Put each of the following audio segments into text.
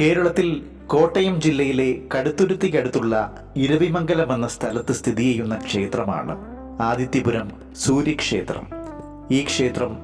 കേരളത്തിൽ കോട്ടയം ജില്ലയിലെ കടുത്തുരുത്തിക്കടുത്തുള്ള ഇരവിമംഗലം എന്ന സ്ഥലത്ത് സ്ഥിതി ചെയ്യുന്ന ക്ഷേത്രമാണ് ആദിത്യപുരം സൂര്യക്ഷേത്രം. ഈ ക്ഷേത്രം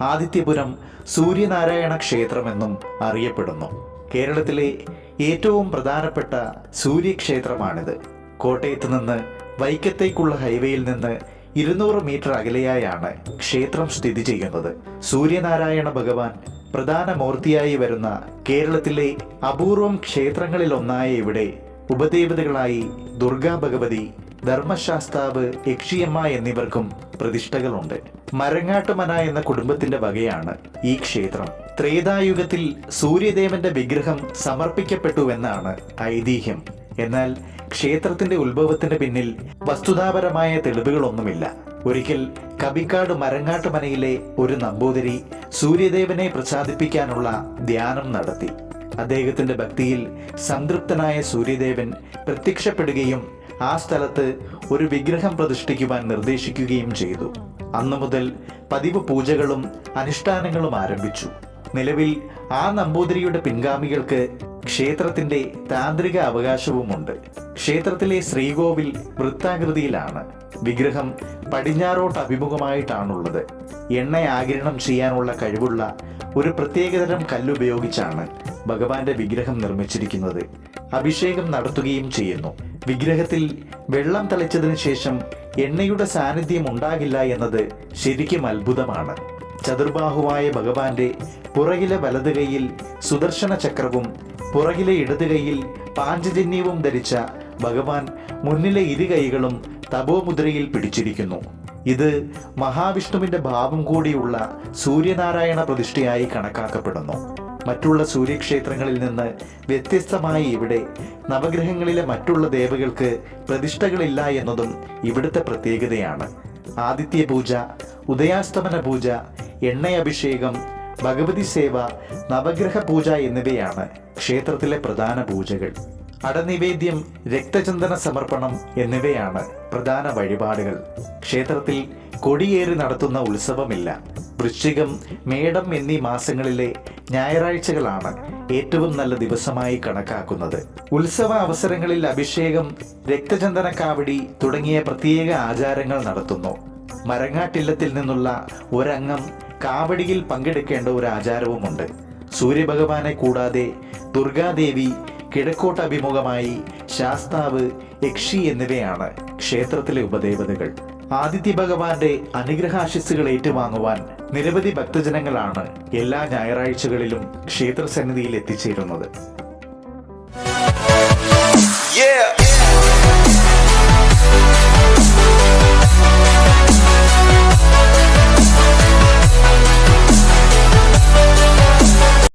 ആദിത്യപുരം സൂര്യനാരായണ ക്ഷേത്രമെന്നും അറിയപ്പെടുന്നു. കേരളത്തിലെ ഏറ്റവും പ്രധാനപ്പെട്ട സൂര്യക്ഷേത്രമാണിത്. കോട്ടയത്ത് നിന്ന് വൈക്കത്തേക്കുള്ള ഹൈവേയിൽ നിന്ന് ഇരുന്നൂറ് മീറ്റർ അകലെയായാണ് ക്ഷേത്രം സ്ഥിതി ചെയ്യുന്നത്. സൂര്യനാരായണ ഭഗവാൻ പ്രധാന മൂർത്തിയായി വരുന്ന കേരളത്തിലെ അപൂർവം ക്ഷേത്രങ്ങളിലൊന്നായ ഇവിടെ ഉപദേവതകളായി ദുർഗാ ഭഗവതി ധർമ്മശാസ്താവ് യക്ഷിയമ്മ എന്നിവർക്കും പ്രതിഷ്ഠകളുണ്ട്. മരങ്ങാട്ടുമന എന്ന കുടുംബത്തിന്റെ വകയാണ് ഈ ക്ഷേത്രം. ത്രേതായുഗത്തിൽ സൂര്യദേവന്റെ വിഗ്രഹം സമർപ്പിക്കപ്പെട്ടുവെന്നാണ് ഐതിഹ്യം. എന്നാൽ ക്ഷേത്രത്തിന്റെ ഉത്ഭവത്തിന് പിന്നിൽ വസ്തുതാപരമായ തെളിവുകളൊന്നുമില്ല. ഒരിക്കൽ കബിക്കാട് മരങ്ങാട്ടുമനയിലെ ഒരു നമ്പൂതിരി സൂര്യദേവനെ പ്രസാദിപ്പിക്കാനുള്ള ധ്യാനം നടത്തി. അദ്ദേഹത്തിന്റെ ഭക്തിയിൽ സംതൃപ്തനായ സൂര്യദേവൻ പ്രത്യക്ഷപ്പെടുകയും ആ സ്ഥലത്ത് ഒരു വിഗ്രഹം പ്രതിഷ്ഠിക്കുവാൻ നിർദ്ദേശിക്കുകയും ചെയ്തു. അന്നു മുതൽ പതിവ് പൂജകളും അനുഷ്ഠാനങ്ങളും ആരംഭിച്ചു. നിലവിൽ ആ നമ്പൂതിരിയുടെ പിൻഗാമികൾക്ക് ക്ഷേത്രത്തിന്റെ താന്ത്രിക അവകാശവുമുണ്ട്. ക്ഷേത്രത്തിലെ ശ്രീകോവിൽ വൃത്താകൃതിയിലാണ്. വിഗ്രഹം പടിഞ്ഞാറോട്ട് അഭിമുഖമായിട്ടാണുള്ളത്. എണ്ണ ആകിരണം ചെയ്യാനുള്ള കഴിവുള്ള ഒരു പ്രത്യേകതരം കല്ലുപയോഗിച്ചാണ് ഭഗവാന്റെ വിഗ്രഹം നിർമ്മിച്ചിരിക്കുന്നത്. അഭിഷേകം നടത്തുകയും ചെയ്യുന്നു. വിഗ്രഹത്തിൽ വെള്ളം തളിച്ചതിന് ശേഷം എണ്ണയുടെ സാന്നിധ്യം ഉണ്ടാകില്ല എന്നത് ശരിക്കും അത്ഭുതമാണ്. ചതുർബാഹുവായ ഭഗവാന്റെ പുറകിലെ വലത് കൈയിൽ സുദർശന ചക്രവും പുറകിലെ ഇടത് കൈയിൽ പാഞ്ചജന്യവും ധരിച്ച ഭഗവാൻ മുന്നിലെ ഇരു കൈകളും തപോമുദ്രയിൽ പിടിച്ചിരിക്കുന്നു. ഇത് മഹാവിഷ്ണുവിന്റെ ഭാവം കൂടിയുള്ള സൂര്യനാരായണ പ്രതിഷ്ഠയായി കണക്കാക്കപ്പെടുന്നു. മറ്റുള്ള സൂര്യക്ഷേത്രങ്ങളിൽ നിന്ന് വ്യത്യസ്തമായി ഇവിടെ നവഗ്രഹങ്ങളിലെ മറ്റുള്ള ദേവകൾക്ക് പ്രതിഷ്ഠകളില്ല എന്നതും ഇവിടുത്തെ പ്രത്യേകതയാണ്. ആദിത്യ പൂജ ഉദയാസ്തമന പൂജ എണ്ണയഭിഷേകം ഭഗവതി സേവ നവഗ്രഹ പൂജ എന്നിവയാണ് ക്ഷേത്രത്തിലെ പ്രധാന പൂജകൾ. അടനിവേദ്യം രക്തചന്ദന സമർപ്പണം എന്നിവയാണ് പ്രധാന വഴിപാടുകൾ. ക്ഷേത്രത്തിൽ കൊടിയേറി നടത്തുന്ന ഉത്സവമില്ല. വൃശ്ചികം മേടം എന്നീ മാസങ്ങളിലെ ഞായറാഴ്ചകളാണ് ഏറ്റവും നല്ല ദിവസമായി കണക്കാക്കുന്നത്. ഉത്സവ അവസരങ്ങളിൽ അഭിഷേകം രക്തചന്ദന കാവടി തുടങ്ങിയ പ്രത്യേക ആചാരങ്ങൾ നടത്തുന്നു. മരങ്ങാട്ടില്ലത്തിൽ നിന്നുള്ള ഒരംഗം കാവടിയിൽ പങ്കെടുക്കേണ്ട ഒരു ആചാരവുമുണ്ട്. സൂര്യഭഗവാനെ കൂടാതെ ദുർഗാദേവി കിഴക്കോട്ടഭിമുഖമായി ശാസ്താവ് യക്ഷി എന്നിവയാണ് ക്ഷേത്രത്തിലെ ഉപദേവതകൾ ആദിത്യ ഭഗവാന്റെ അനുഗ്രഹാശിസ്സുകൾ ഏറ്റുവാങ്ങുവാൻ നിരവധി ഭക്തജനങ്ങളാണ് എല്ലാ ഞായറാഴ്ചകളിലും ക്ഷേത്രസന്നിധിയിൽ എത്തിച്ചേരുന്നത് Yeah!